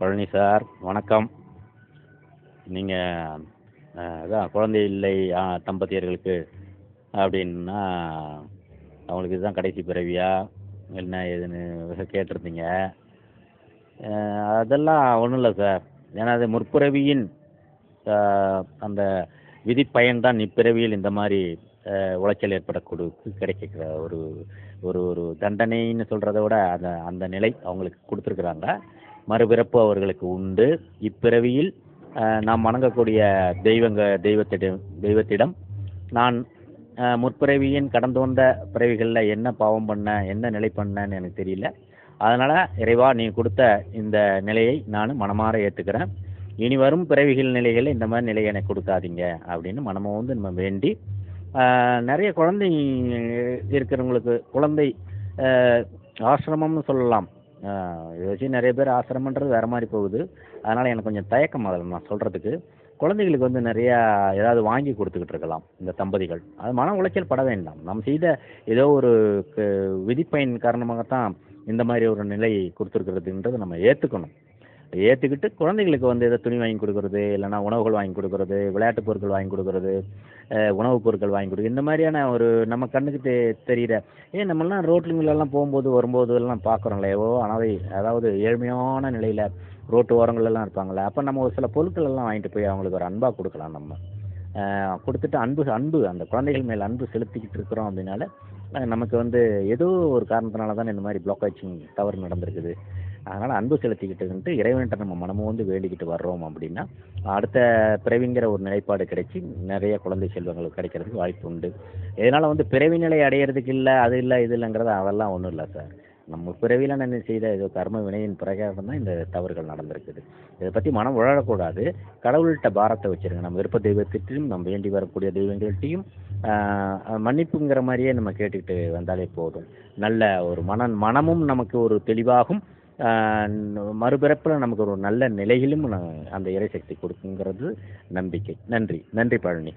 Palani sir வணக்கம் நீங்கள் அதான் குழந்தை இல்லை ஆ, தம்பதியர்களுக்கு அப்படின்னா அவங்களுக்கு இதுதான் கடைசி பிறவியா? என்ன ஏதுன்னு கேட்டிருந்தீங்க. அதெல்லாம் ஒன்றும் இல்லை சார். ஏன்னா அது முற்பிறவியின் அந்த விதிப்பயன் தான் இப்பிறவியில் இந்த மாதிரி உளைச்சல் ஏற்படக்கூடு கிடைக்கிற ஒரு ஒரு ஒரு தண்டனைன்னு சொல்கிறத விட அந்த அந்த நிலை அவங்களுக்கு கொடுத்துருக்குறாங்க. மறுபிறப்பு அவர்களுக்கு உண்டு. இப்பிறவியில் நாம் வணங்கக்கூடிய தெய்வங்க தெய்வத்திடம் தெய்வத்திடம் நான் முற்பிறவியின் கடந்து வந்த பிறவிகளில் என்ன பாவம் பண்ண என்ன நிலை பண்ணேன்னு எனக்கு தெரியல. அதனால் இறைவா நீ கொடுத்த இந்த நிலையை நான் மனமாற ஏற்றுக்கிறேன் இனி வரும் பிறவிகள் நிலைகளில் இந்த மாதிரி நிலையை எனக்கு கொடுக்காதீங்க அப்படின்னு மனமோ வந்து நம்ம வேண்டி நிறைய குழந்தை இருக்கிறவங்களுக்கு குழந்தை ஆசிரமம்னு சொல்லலாம். இதை வச்சு நிறைய பேர் ஆசிரமன்றது வேறு மாதிரி போகுது. அதனால் எனக்கு கொஞ்சம் தயக்கம் அதில் நான் சொல்கிறதுக்கு குழந்தைகளுக்கு வந்து நிறையா ஏதாவது வாங்கி கொடுத்துக்கிட்டு இருக்கலாம் இந்த தம்பதிகள். அது மன உளைச்சல் பட வேண்டாம். நம்ம செய்த ஏதோ ஒரு விதிப்பயன் காரணமாகத்தான் இந்த மாதிரி ஒரு நிலை கொடுத்துருக்கிறதுன்றது நம்ம ஏற்றுக்கணும் ஏற்றுக்கிட்டு குழந்தைங்களுக்கு வந்து ஏதோ துணி வாங்கி கொடுக்கறது இல்லைனா உணவுகள் வாங்கி கொடுக்கறது விளையாட்டு பொருட்கள் வாங்கி கொடுக்கறது உணவுப் பொருட்கள் வாங்கி கொடுக்குறது இந்த மாதிரியான ஒரு நம்ம கண்ணுக்கு தெ தெரிகிற ஏன் நம்மளாம் ரோட்லுங்களெல்லாம் போகும்போது வரும்போது எல்லாம் பார்க்குறோம்ல எவ்வளோ அனாதை அதாவது ஏழ்மையான நிலையில் ரோட்டு ஓரங்கள்லாம் இருப்பாங்களே அப்போ நம்ம ஒரு சில பொருட்கள் எல்லாம் வாங்கிட்டு போய் அவங்களுக்கு ஒரு அன்பாக கொடுக்கலாம் நம்ம. கொடுத்துட்டு அன்பு அன்பு அந்த குழந்தைகள் மேல் அன்பு செலுத்திக்கிட்டு இருக்கிறோம் அப்படின்னால நமக்கு வந்து ஏதோ ஒரு காரணத்தினால தான் இந்த மாதிரி பிளாக்கேஜிங் தவறு நடந்திருக்குது. அதனால் அன்பு செலுத்திக்கிட்டுன்ட்டு இறைவன்கிட்ட நம்ம மனமும் வந்து வேண்டிக்கிட்டு வர்றோம் அப்படின்னா அடுத்த பிறவிங்கிற ஒரு நிலைப்பாடு கிடைச்சி நிறைய குழந்தை செல்வங்கள் கிடைக்கிறதுக்கு வாய்ப்பு உண்டு. இதனால் வந்து பிறவி நிலை அடையிறதுக்கு இல்லை அது இல்லை இது இல்லைங்கிறது அதெல்லாம் ஒன்றும் இல்லை சார். நம்ம பிறவியில் என்ன செய்த ஏதோ கர்ம வினையின் பிரகாரம் தான் இந்த தவறுகள் நடந்திருக்குது. இதை பற்றி மனம் உழறக்கூடாது கடவுள்கிட்ட பாரத்தை வச்சுருங்க. நம்ம விருப்ப தெய்வத்திட்டையும் நம்ம வேண்டி வரக்கூடிய தெய்வங்கள்ட்டையும் மன்னிப்புங்கிற மாதிரியே நம்ம கேட்டுக்கிட்டு வந்தாலே போதும். நல்ல ஒரு மன மனமும் நமக்கு ஒரு தெளிவாகும். மறுபிறப்பில் நமக்கு ஒரு நல்ல நிலையிலும் ந- அந்த இறைசக்தி கொடுக்குங்கிறது நம்பிக்கை. நன்றி. நன்றி பழனி.